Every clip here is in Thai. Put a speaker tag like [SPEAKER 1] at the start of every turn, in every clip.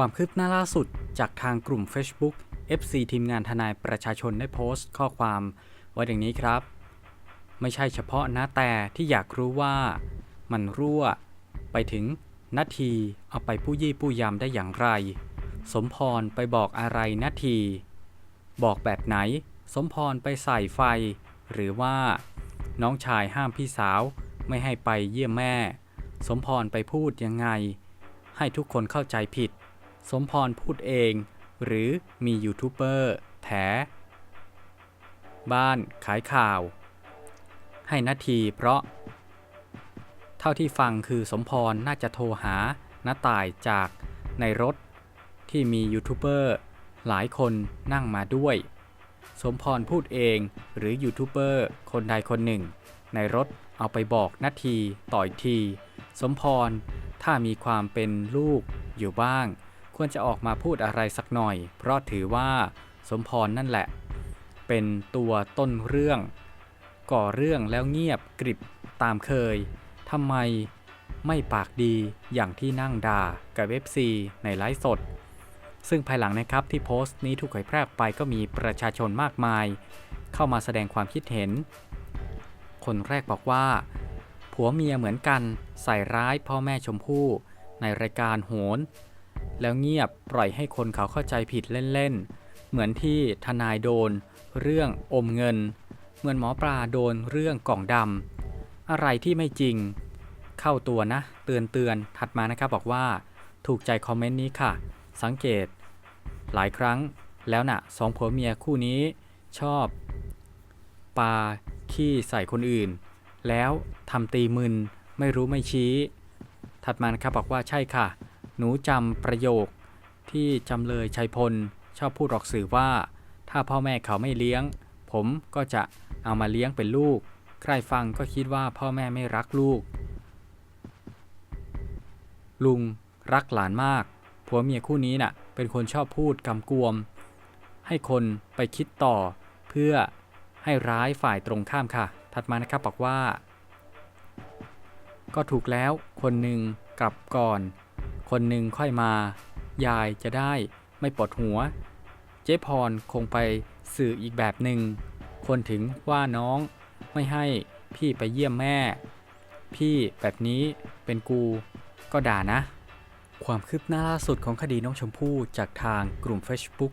[SPEAKER 1] ความคืบหน้าล่าสุดจากทางกลุ่ม Facebook FC ทีมงานทนายประชาชนได้โพสต์ข้อความไว้ดังนี้ครับ ไม่ใช่เฉพาะนะแต่ที่อยากรู้ว่ามันรั่ว ไปถึงนาทีเอาไปผู้ยี่ผู้ยำได้อย่างไร สมพรไปบอกอะไรนาที บอกแบบไหน สมพรไปใส่ไฟ หรือว่า น้องชายห้ามพี่สาวไม่ให้ไปเยี่ยมแม่ สมพรไปพูดยังไง ให้ทุกคนเข้าใจผิด สมพรพูดเอง หรือมียูทูบเบอร์แถ บ้านขายข่าว ให้นาทีเพราะ เท่าที่ฟังคือสมพรน่าจะโทรหาน้าต่ายจากในรถที่มียูทูบเบอร์หลายคนนั่งมาด้วย สมพรพูดเองหรือยูทูบเบอร์คนใดคนหนึ่ง ในรถเอาไปบอกนาทีต่ออีกที สมพรถ้ามีความเป็นลูกอยู่บ้าง ควรจะออกมาพูดอะไรสักหน่อย เพราะถือว่าสมพรนั่นแหละ เป็นตัวต้นเรื่อง ก่อเรื่องแล้วเงียบกริบตามเคยทำไมไม่ปากดีอย่างที่นั่งด่ากับเว็บซีในไลฟ์สด ซึ่งภายหลังนะครับที่โพสต์นี้ถูกเผยแพร่ไปก็มีประชาชนมากมาย เข้ามาแสดงความคิดเห็น คนแรกบอกว่า ผัวเมียเหมือนกันใส่ร้ายพ่อแม่ชมพู่ในรายการโหน แล้วเงียบปล่อยให้คนเขาเข้าใจผิดเล่นๆ เหมือนที่ทนายโดน เรื่องอมเงิน เหมือนหมอปลาโดนเรื่องกล่องดำอะไรที่ไม่จริง เข้าตัวนะ เตือนเตือนถัดมานะครับบอกว่า ถูกใจคอมเมนต์นี้ค่ะ สังเกต หลายครั้งแล้วนะ่ะสองผัวเมียคู่นี้ชอบปาขี้ใส่คนอื่น แล้วทำตีมึนไม่รู้ไม่ชี้ ถัดมานะครับบอกว่าใช่ค่ะ หนูจำประโยคที่จำเลยชัยพล ชอบพูดออกสื่อว่า ถ้าพ่อแม่เขาไม่เลี้ยง ผมก็จะเอามาเลี้ยงเป็นลูก ใครฟังก็คิดว่าพ่อแม่ไม่รักลูก ลุงรักหลานมาก ผัวเมียคู่นี้น่ะ เป็นคนชอบพูดกำกวม ให้คนไปคิดต่อ เพื่อให้ร้ายฝ่ายตรงข้ามค่ะ ถัดมานะครับบอกว่า ก็ถูกแล้วคนหนึ่งกลับก่อน คนหนึ่งค่อยมา ยายจะได้ไม่ปวดหัว เจ๊พรคงไปสื่ออีกแบบหนึ่งคนถึงว่าน้องไม่ให้พี่ไปเยี่ยมแม่ พี่แบบนี้เป็นกูก็ด่านะ ความคืบหน้าล่าสุดของคดีน้องชมพู่จากทางกลุ่ม Facebook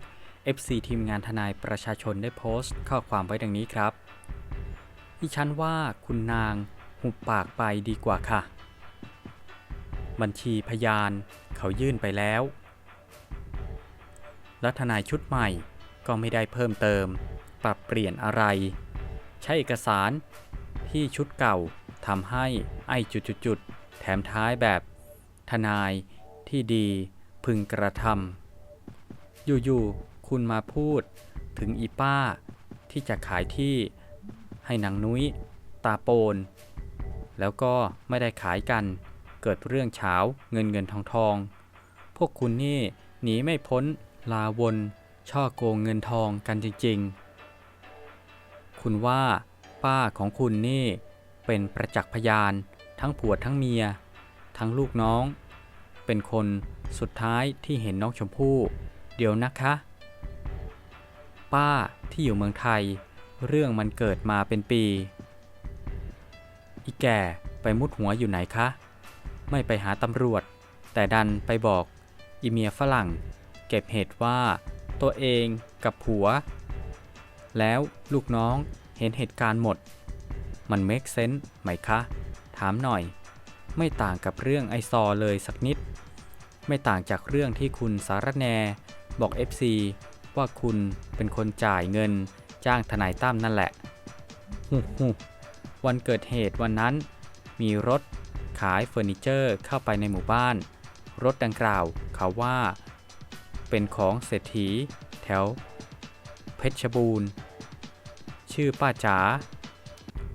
[SPEAKER 1] FC ทีมงานทนายประชาชนได้โพสต์ข้อความไว้ดังนี้ครับดิฉันว่าคุณนางหุบปากไปดีกว่าค่ะ บัญชีพยานเขายื่นไปแล้ว และทนายชุดใหม่ก็ไม่ได้เพิ่มเติม ปรับเปลี่ยนอะไร ใช้เอกสารที่ชุดเก่าทำให้ไอ้จุดๆๆแถมท้ายแบบ ทนายที่ดีพึงกระทำอยู่ๆคุณมาพูดถึงอีป้าที่จะขายที่ให้นางนุ้ยตาโปน แล้วก็ไม่ได้ขายกัน เกิดเรื่องเฉาเงินเงินทองทอง พวกคุณนี่หนีไม่พ้น ลาวนช่อโกงเงินทองกันจริง ๆ คุณว่าป้าของคุณนี่เป็นประจักษ์พยาน ทั้งผัวทั้งเมีย ทั้งลูกน้อง เป็นคนสุดท้ายที่เห็นน้องชมพู่ เดี๋ยวนะคะ ป้าที่อยู่เมืองไทย เรื่องมันเกิดมาเป็นปี อีแก่ไปมุดหัวอยู่ไหนคะ ไม่ไปหาตำรวจ แต่ดันไปบอกอีเมียฝรั่ง เก็บเหตุว่าตัวเองกับผัว แล้วลูกน้องเห็นเหตุการณ์หมด มันเมคเซน s ์ไหมคะ ถามหน่อย ไม่ต่างกับเรื่องไอซอเลยสักนิด ไม่ต่างจากเรื่องที่คุณสารแนบอก FC ว่าคุณเป็นคนจ่ายเงินจ้างทนายตั้มนั่นแหละฮูฮูวันเกิดเหตุวันนั้น มีรถายเฟอร์นิเจอร์เข้าไปในหมู่บ้าน รถดังกล่าวเขาว่า เป็นของเศรษฐี แถว เพชรบูรณ์ ชื่อป้าจ๋า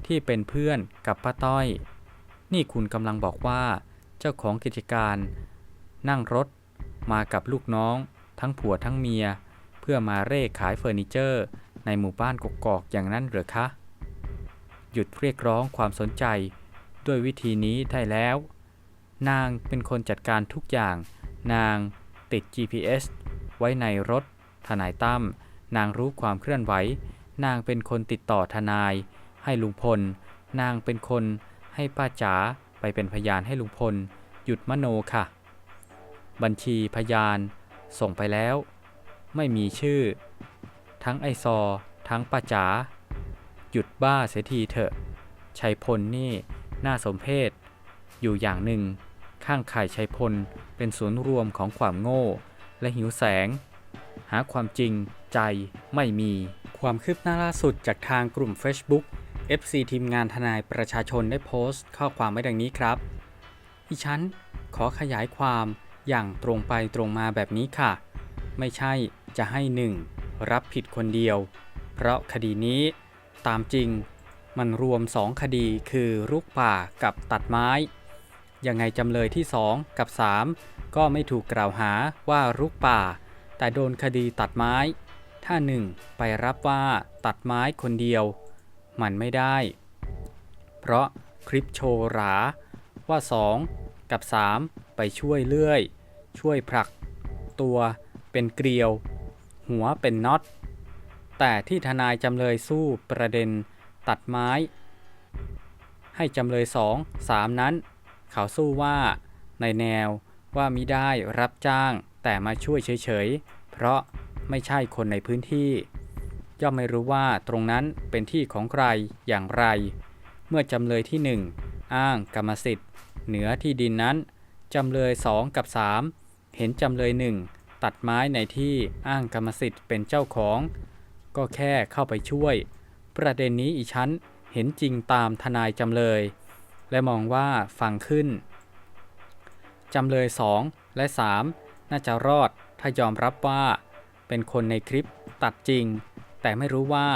[SPEAKER 1] ที่เป็นเพื่อนกับป้าต้อย นี่คุณกำลังบอกว่า เจ้าของกิจการ นั่งรถมากับลูกน้อง ทั้งผัวทั้งเมีย เพื่อมาเร่ขายเฟอร์นิเจอร์ ในหมู่บ้านกกอกอย่างนั้นหรือคะ หยุดเรียกร้องความสนใจ ด้วยวิธีนี้ได้แล้ว นางเป็นคนจัดการทุกอย่าง นางติด GPS ไว้ในรถ ทนายตั้ม นางรู้ความเคลื่อนไหว นางเป็นคนติดต่อทนาย ให้ลุงพล นางเป็นคนให้ป้าจ๋าไปเป็นพยานให้ลุงพล หยุดมโนค่ะ บัญชีพยานส่งไปแล้ว ไม่มีชื่อ ทั้งไอซอ ทั้งป้าจ๋าหยุดบ้าเสียทีเถอะชัยพลนี่ น่าสมเพชอยู่อย่างหนึ่ง ข้างข่ายชัยพล เป็นศูนย์รวมของความโง่ และหิวแสง หาความจริง ใจไม่มี ความคืบหน้าล่าสุดจากทางกลุ่ม Facebook FC ทีมงานทนายประชาชนได้โพสต์ ข้อความไว้ดังนี้ครับอีฉันขอขยายความอย่างตรงไปตรงมาแบบนี้ค่ะ ไม่ใช่จะให้หนึ่งรับผิดคนเดียว เพราะคดีนี้ตามจริง มันรวม 2 คดีคือรุกป่ากับตัดไม้ ยังไงจำเลยที่ 2 กับ 3 ก็ไม่ถูกกล่าวหาว่ารุกป่า แต่โดนคดีตัดไม้ ถ้า 1 ไปรับว่าตัดไม้คนเดียว มันไม่ได้ เพราะคลิปโชว์หราว่า 2 กับ 3 ไปช่วยเลื่อย ช่วยผลัก ตัวเป็นเกลียว หัวเป็นน็อต แต่ที่ทนายจำเลยสู้ประเด็น ตัดไม้ ให้จำเลย2 3นั้น เขาสู้ว่าในแนวว่ามิได้รับจ้างแต่มาช่วยเฉยๆ เพราะไม่ใช่คนในพื้นที่ ย่อมไม่รู้ว่าตรงนั้นเป็นที่ของใครอย่างไร เมื่อจำเลยที่1อ้างกรรมสิทธิ์ เหนือที่ดินนั้น จำเลย2กับ3เห็นจำเลย1ตัดไม้ในที่อ้างกรรมสิทธิ์เป็นเจ้าของ ก็แค่เข้าไปช่วย ประเด็นนี้อีชั้นเห็นจริงตามทนายจำเลย และมองว่าฟังขึ้น จำเลย 2 และ 3 น่าจะรอดถ้ายอมรับว่า เป็นคนในคลิปตัดจริง แต่ไม่รู้ว่า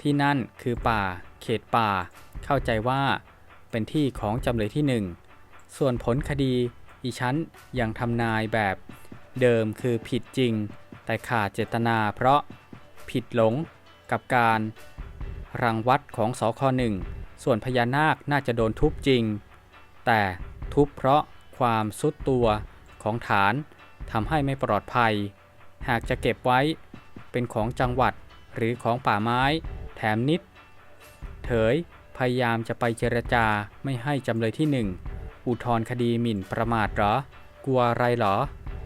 [SPEAKER 1] ที่นั่นคือป่า เขตป่า เข้าใจว่าเป็นที่ของจำเลยที่ 1 ส่วนผลคดีอีชั้นยังทำนายแบบเดิมคือผิดจริง แต่ขาดเจตนาเพราะผิดหลงกับการ รังวัดของสคหนึ่งส่วนพญานาคน่าจะโดนทุบจริง แต่ทุบเพราะความสุดตัวของฐานทำให้ไม่ปลอดภัย หากจะเก็บไว้เป็นของจังหวัดหรือของป่าไม้ แถมนิด เถยพยายามจะไปเจรจาไม่ให้จำเลยที่หนึ่งอุทธรคดีหมิ่นประมาทหรอ กลัวอะไรหรอ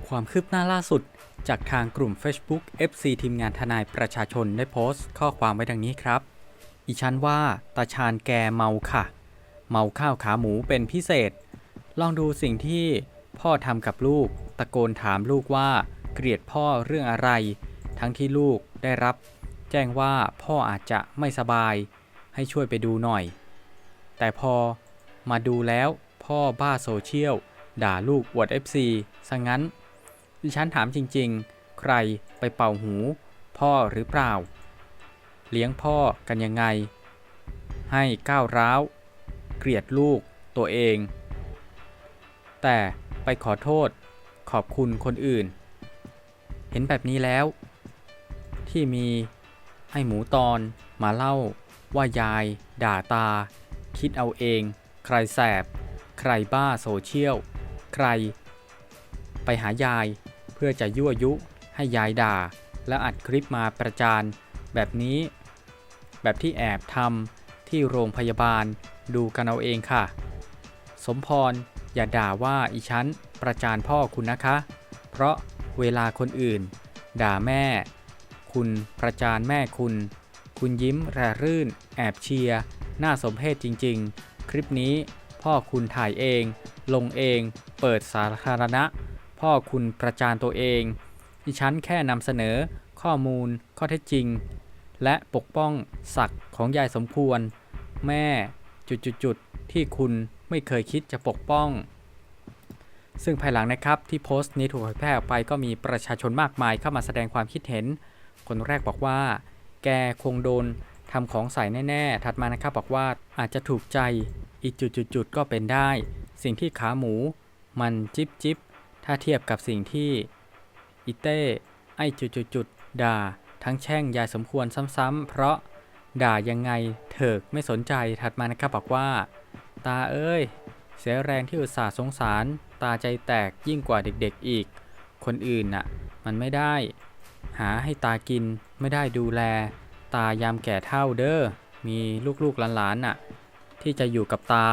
[SPEAKER 1] ความคืบหน้าล่าสุดจากทางกลุ่ม Facebook FC ทีมงานทนายประชาชนได้โพสต์ข้อความไว้ดังนี้ครับ อีชันว่าตาชาญแกเมาค่ะ เมาข้าวขาหมูเป็นพิเศษ ลองดูสิ่งที่พ่อทำกับลูก ตะโกนถามลูกว่าเกลียดพ่อเรื่องอะไร ทั้งที่ลูกได้รับ แจ้งว่าพ่ออาจจะไม่สบาย ให้ช่วยไปดูหน่อย แต่พอมาดูแล้วพ่อบ้าโซเชียลด่าลูกอวด FC ซะงั้น ดิฉันถามจริงๆ ใครไปเป่าหู พ่อหรือเปล่า เลี้ยงพ่อกันยังไง ให้ก้าวร้าว เกลียดลูกตัวเอง แต่ไปขอโทษขอบคุณคนอื่น เห็นแบบนี้แล้ว ที่มีไอ้หมูตอนมาเล่าว่ายายด่าตา คิดเอาเอง ใครแสบ ใครบ้าโซเชียล ใคร ไปหายายเพื่อจะยั่วยุให้ยายด่า แล้วอัดคลิปมาประจาน แบบนี้ แบบที่แอบทำที่โรงพยาบาลดูกันเอาเองค่ะ สมพร อย่าด่าว่าอีฉันประจานพ่อคุณนะคะ เพราะเวลาคนอื่น ด่าแม่ คุณประจานแม่คุณ คุณยิ้มแร่รื่น แอบเชียร์น่าสมเพชจริง ๆ คลิปนี้พ่อคุณถ่ายเอง ลงเอง เปิดสาธารณะ พ่อคุณประจานตัวเองดิฉันแค่นำเสนอข้อมูลข้อเท็จจริง และปกป้องศักดิ์ของยายสมควร แม่จุดๆๆที่คุณไม่เคยคิดจะปกป้อง ซึ่งภายหลังนะครับที่โพสต์นี้ถูกเผยแพร่ออกไปก็มีประชาชนมากมายเข้ามาแสดงความคิดเห็น คนแรกบอกว่า แกคงโดนทำของใส่แน่ๆ ถัดมานะครับบอกว่าอาจจะถูกใจอีกจุดๆๆก็เป็นได้ สิ่งที่ขาหมู มันจิบจิบถ้าเทียบกับสิ่งที่อีเต้ไอจุดๆๆด่า ทั้งแช่งยายสมควรซ้ำๆเพราะด่ายังไงเถิกไม่สนใจถัดมานะครับบอกว่า ตาเอ้ย เสียแรงที่อุตส่าห์สงสาร ตาใจแตกยิ่งกว่าเด็กๆอีก คนอื่นน่ะ มันไม่ได้ หาให้ตากินไม่ได้ดูแล ตายามแก่เท่าเด้อมีลูกๆหลานๆน่ะ ที่จะอยู่กับตา